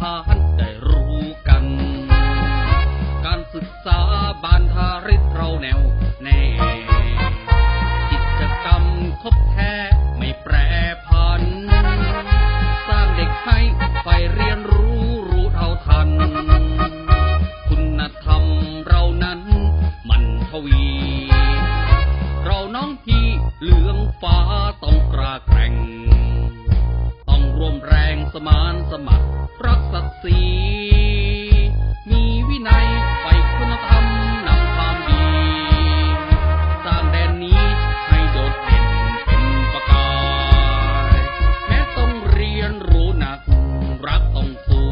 ทานได้รู้กัน การศึกษาบานทาริศเราแนวแน่ กิจกรรมทบแท้ไม่แปรพัน สร้างเด็กให้ไปเรียนรู้รู้เท่าทัน คุณธรรมเรานั้นมันทวี เราน้องพี่เหลืองฟ้าต้องกระแกร่ง ต้องร่วมแรงสมานสมัคร ศีมีวินัยไฝ่คุณธรรมนำความดี สร้างแดนนี้ให้โดดเด่นเป็นประกายแม้ต้องเรียนรู้หนักรักต้องสู้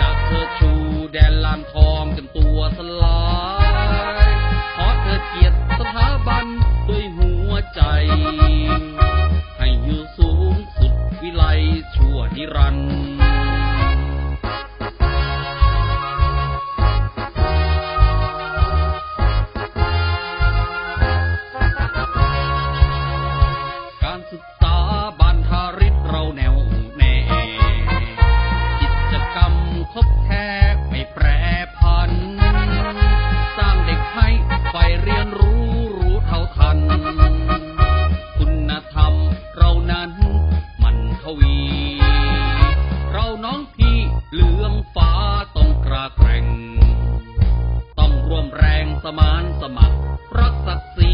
จากเธอชูแดนลานทองจนตัวสลายขอเธอเกียรติสถาบันด้วยหัวใจให้อยู่สูงสุดวิไลชั่วนิรันดร์ สมานสมัครรักศักดิ์ศรี